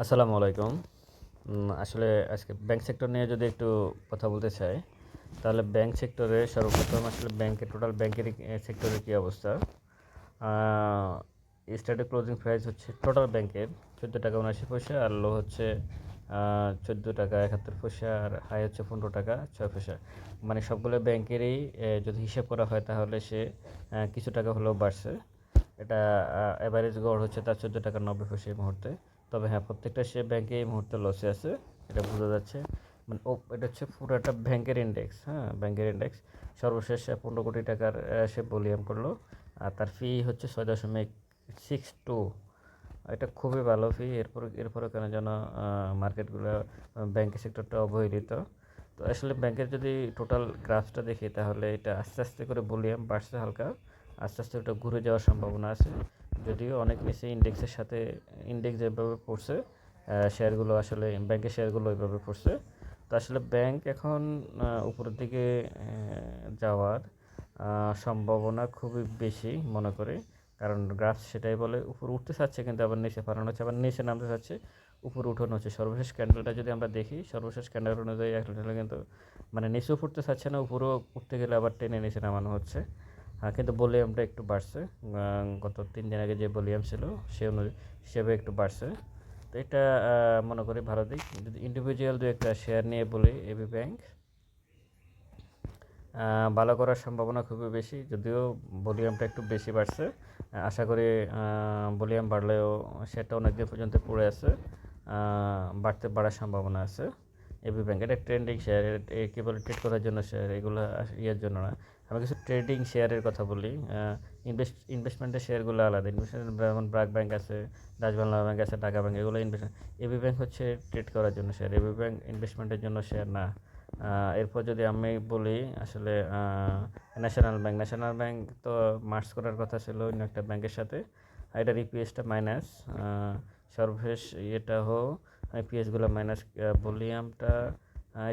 আসসালামু আলাইকুম। আসলে আজকে ব্যাংক সেক্টর নিয়ে যদি একটু কথা বলতে চাই, তাহলে ব্যাংক সেক্টরে সর্বপ্রথম আসলে ব্যাংকের টোটাল ব্যাংকের সেক্টরের কী অবস্থা? স্টার্টে ক্লোজিং প্রাইস হচ্ছে টোটাল ব্যাংকের চোদ্দ টাকা উনআশি পয়সা আর লো হচ্ছে চোদ্দ টাকা একাত্তর পয়সা আর হাই হচ্ছে পনেরো টাকা ছয় পয়সা। মানে সবগুলো ব্যাংকেরই যদি হিসাব করা হয় তাহলে সে কিছু টাকা হলেও বাড়ছে। এটা অ্যাভারেজ গড় হচ্ছে তার চোদ্দ টাকা নব্বই পয়সা এই মুহূর্তে। তবে হ্যাঁ প্রত্যেকটা সে ব্যাংকে এই মুহূর্তে লসে আছে। এটা বোঝা যাচ্ছে। মানে ও, এটা হচ্ছে পুরো একটা ব্যাংকের ইন্ডেক্স হ্যাঁ ব্যাংকের ইন্ডেক্স সর্বশেষ পনেরো কোটি টাকার সে ভলিউম করল। আর তার ফি হচ্ছে ছয় দশমিক সিক্স টু এটা খুবই ভালো ফি এরপর, এরপরে কেন যেন মার্কেটগুলো ব্যাংকের সেক্টরটা অবহেলিত। তো আসলে ব্যাংকের যদি টোটাল গ্রাফসটা দেখি, তাহলে এটা আস্তে আস্তে করে ভলিউম বাড়ছে হালকা। আস্তে আস্তে ওটা ঘুরে যাওয়ার সম্ভাবনা আছে। যদিও অনেক নিচে ইন্ডেক্সের সাথে, ইন্ডেক্স যেভাবে পড়ছে শেয়ারগুলো আসলে, ব্যাংকের শেয়ারগুলো ওইভাবে পড়ছে। তো আসলে ব্যাংক এখন উপরের দিকে যাওয়ার সম্ভাবনা খুবই বেশি মনে করি। কারণ গ্রাফ সেটাই বলে, উপরে উঠতে চাচ্ছে কিন্তু আবার নিচে, পালানো হচ্ছে, আবার নিচে নামতে চাচ্ছে, উপর উঠানো হচ্ছে। সর্বশেষ ক্যান্ডেলটা যদি আমরা দেখি, সর্বশেষ ক্যান্ডেল অনুযায়ী একটা কিন্তু মানে নিচেও ফুটতে চাচ্ছে না, উপরেও উঠতে গেলে আবার টেনে নিচে নামানো হচ্ছে। কিন্তু ভলিউমটা একটু বাড়ছে। গত তিন দিন আগে যে ভলিউম ছিল, সে অনুযায়ী হিসেবে একটু বাড়ছে। তো এটা মনে করি ভালো দিক। যদি ইন্ডিভিজুয়াল দু একটা শেয়ার নিয়ে বলি এবি ব্যাংক ভালো করার সম্ভাবনা খুবই বেশি। যদিও ভলিউমটা একটু বেশি বাড়ছে। আশা করি ভলিউম বাড়লেও সেটা অনেক দিন পর্যন্ত পড়ে আছে। বাড়তে, বাড়ার সম্ভাবনা আছে। এবি ব্যাংক এটা ট্রেন্ডিং শেয়ার কি বলে ট্রেড করার জন্য শেয়ার এগুলো ইয়ের জন্য না। আমি কিছু ট্রেডিং শেয়ারের কথা বলি। ইনভেস্ট ইনভেস্টমেন্টের শেয়ারগুলো আলাদা। ইনভেস্টমেন্ট যেমন ব্রাক ব্যাংক আছে ডাচ বাংলা ব্যাংক আছে ঢাকা ব্যাংক এগুলো ইনভেস্টমেন্ট এবি ব্যাংক হচ্ছে ট্রেড করার জন্য শেয়ার এবি ব্যাংক ইনভেস্টমেন্টের জন্য শেয়ার না। এরপর যদি আমি বলি আসলে ন্যাশনাল ব্যাংক ন্যাশনাল ব্যাংক তো মার্চ করার কথা ছিল অন্য একটা ব্যাংকের সাথে। এটার ইপিএসটা মাইনাস সর্বশেষ ইয়েটা হোক ইপিএসগুলো মাইনাস ভলিউমটা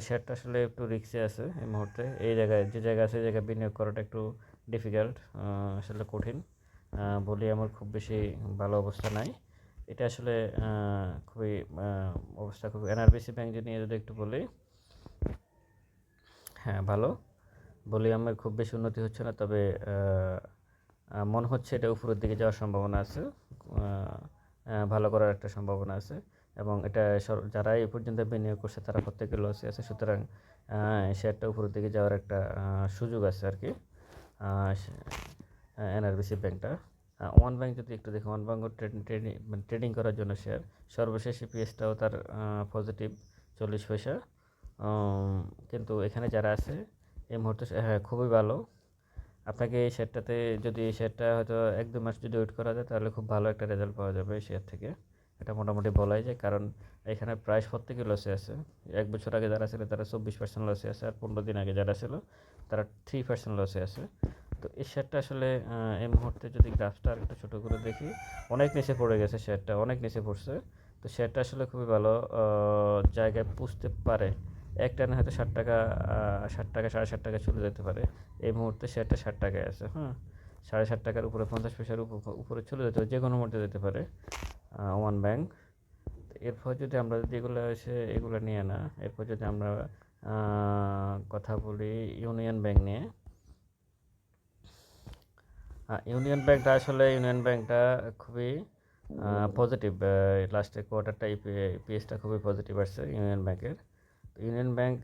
শেয়ারটা আসলে একটু রিক্সে আছে এই মুহূর্তে। এই জায়গায়, যে জায়গা আছে সেই জায়গায় বিনিয়োগ করাটা একটু ডিফিকাল্ট আসলে কঠিন। ভলিউমের খুব বেশি ভালো অবস্থা নাই। এটা আসলে খুবই অবস্থা খুব এনআরবিসি ব্যাংক যদি নিয়ে যদি একটু বলি হ্যাঁ ভালো। ভলিউমের খুব বেশি উন্নতি হচ্ছে না, তবে মনে হচ্ছে এটা উপরের দিকে যাওয়ার সম্ভাবনা আছে। ভালো করার একটা সম্ভাবনা আছে। এবং এটা যারা এই পর্যন্ত বিনিয়োগ করছে, তারা প্রত্যেকে লসে আছে। সুতরাং শেয়ারটা উপরের দিকে যাওয়ার একটা সুযোগ আছে আর কি। এনআরবিসি ব্যাংকটা। ওয়ান ব্যাংক যদি একটু দেখি, ওয়ান ব্যাংক ট্রেডিং মানে ট্রেডিং করার জন্য শেয়ার সর্বশেষ ইপিএসটাও তার পজিটিভ চল্লিশ পয়সা। কিন্তু এখানে যারা আছে, এই মুহূর্তে হ্যাঁ খুবই ভালো। আপনাকে এই শেয়ারটাতে যদি এই শেয়ারটা হয়তো এক দু মাস যদি ওয়েট করা যায়, তাহলে খুব ভালো একটা রেজাল্ট পাওয়া যাবে এই শেয়ার থেকে। এটা মোটামুটি বলাই যায়। কারণ এখানে প্রাইস প্রত্যেকে লসে আছে। এক বছর আগে যারা ছিল, তারা চব্বিশ পার্সেন্ট লসে আছে আর পনেরো দিন আগে যারা ছিল, তারা থ্রি পার্সেন্ট লসে আছে। তো এই শেয়ারটা আসলে এই মুহূর্তে যদি গ্রাফটা আর একটু ছোটো করে দেখি, অনেক নিচে পড়ে গেছে শেয়ারটা অনেক নিচে পড়ছে। তো শেয়ারটা আসলে খুবই ভালো জায়গায় পুষতে পারে। এক টানে হয়তো ষাট টাকা ষাট টাকা, সাড়ে ষাট টাকা চলে যেতে পারে। এই মুহূর্তে শেয়ারটা ষাট টাকায় আছে হ্যাঁ? সাড়ে ষাট টাকার উপরে, পঞ্চাশ পয়সার উপ- উপরে চলে যেতে পারে যে কোনো মুহূর্তে যেতে পারে। ওয়ান ব্যাংক এরপর যদি আমরা যদি এগুলো এসে এগুলো নিয়ে না, এরপর যদি আমরা কথা বলি ইউনিয়ন ব্যাংক নিয়ে। ইউনিয়ন ব্যাংকটা আসলে ইউনিয়ন ব্যাংকটা খুবই পজিটিভ লাস্টের কোয়ার্টারটা ইপিএসটা খুবই পজিটিভ আসছে ইউনিয়ন ব্যাংকের। ইউনিয়ন ব্যাংক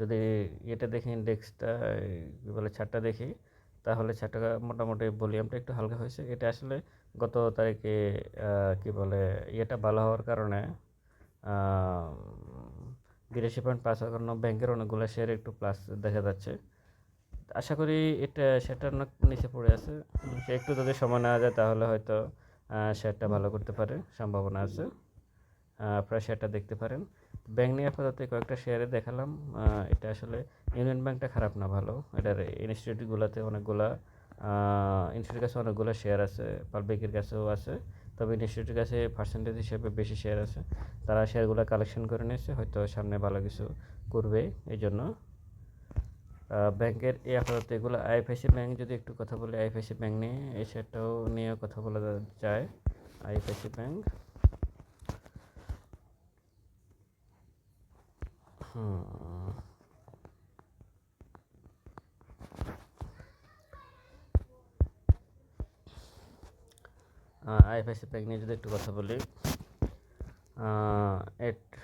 যদি এটা দেখি ইন্ডেক্সটা কী বলে, ছাড়টা দেখি, তাহলে ছাড়টা মোটামুটি ভলিউমটা একটু হালকা হয়েছে। এটা আসলে গত তারিখে কি বলে, ইয়েটা ভালো হওয়ার কারণে বিরাশি পয়েন্ট পাঁচ কারণ ব্যাংকের অনেকগুলো শেয়ার একটু প্লাস দেখা যাচ্ছে। আশা করি এটা সেটা অনেক নিচে পড়ে আছে। সে একটু যদি সময় নেওয়া যায় তাহলে হয়তো শেয়ারটা ভালো করতে পারে, সম্ভাবনা আছে। আপনারা শেয়ারটা দেখতে পারেন। ব্যাংক নিয়ে আপাতত কয়েকটা শেয়ারে দেখালাম। এটা আসলে ইউনিয়ন ব্যাংকটা খারাপ না, ভালো। এটার ইনস্টিটিউটগুলোতে অনেকগুলা ইনস্টিটিউটের কাছে অনেকগুলো শেয়ার আছে পাবলিকের কাছেও আছে, তবে ইনস্টিটিউটের কাছে পার্সেন্টেজ হিসেবে বেশি শেয়ার আছে। তারা শেয়ারগুলো কালেকশন করে নিয়েছে, হয়তো সামনে ভালো কিছু করবে এই জন্য ব্যাংকের এই আপাতত এগুলো আইএফআইসি ব্যাংক যদি একটু কথা বলি, আইএফআইসি ব্যাংক নিয়ে এই শেয়ারটাও নিয়ে কথা বলা যায়। IFIC bank. হুম। আইএফআইসি ব্যাংক নিয়ে যদি একটু কথা বলি এট-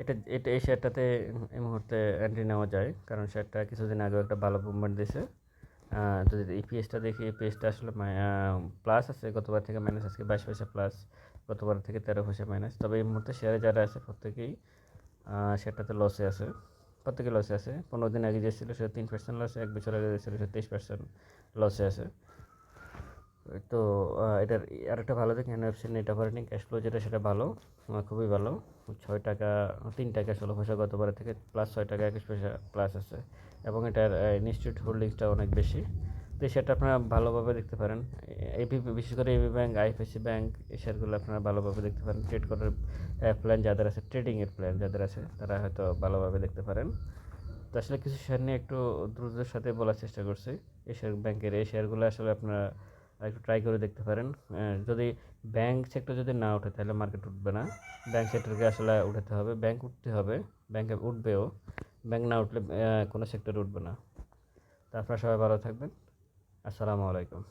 এটা এটা, এই শেয়ারটাতে এই মুহূর্তে এন্ট্রি নেওয়া যায়, কারণ শেয়ারটা কিছুদিন আগেও একটা ভালো মুভমেন্ট দিয়েছে। যদি ইপিএসটা দেখি ইপিএসটা আসলে প্লাস আছে, গতবার থেকে মাইনাস আজকে বাইশ পয়সা প্লাস গতবার থেকে তেরো পয়সা মাইনাস তবে এই মুহূর্তে শেয়ারে যারা আছে, প্রত্যেকেই শেয়ারটাতে লসে আছে প্রত্যেকে লসে আছে। পনেরো দিন আগে যে ছিল সে তিন পার্সেন্ট লসে এক বছর আগে যে ছিল সে তেইশ পার্সেন্ট লসে আছে। তো এটার আরেকটা ভালো দিক NFC net operating cash flow যেটা, সেটা ভালো খুবই ভালো। ছয় টাকা, তিন টাকা ষোলো পয়সা গতবার থেকে প্লাস ছয় টাকা, একুশ পয়সা প্লাস আছে। এবং এটার ইনস্টিটিউট হোল্ডিংসটা অনেক বেশি। তো সেটা আপনারা ভালোভাবে দেখতে পারেন। এবি বিশেষ করে এবি ব্যাংক আইএফআইসি ব্যাংক এই শেয়ারগুলো আপনারা ভালোভাবে দেখতে পারেন। ট্রেড করার প্ল্যান যাদের আছে ট্রেডিংয়ের প্ল্যান যাদের আছে, তারা হয়তো ভালোভাবে দেখতে পারেন। তো আসলে কিছু শেয়ার নিয়ে একটু দ্রুতের সাথে বলার চেষ্টা করছি। এই ব্যাংকের এই শেয়ারগুলো আসলে আপনারা একটু ট্রাই করে দেখতে পারেন। যদি ব্যাংক সেক্টর যদি না ওঠে, তাহলে মার্কেট উঠবে না। ব্যাংক সেক্টরকে আসলে উঠাতে হবে। ব্যাংক উঠতে হবে। ব্যাংকে উঠবেও। ব্যাংক না উঠলে কোনো সেক্টর উঠবে না। তো আপনারা সবাই ভালো থাকবেন। আসসালামু আলাইকুম।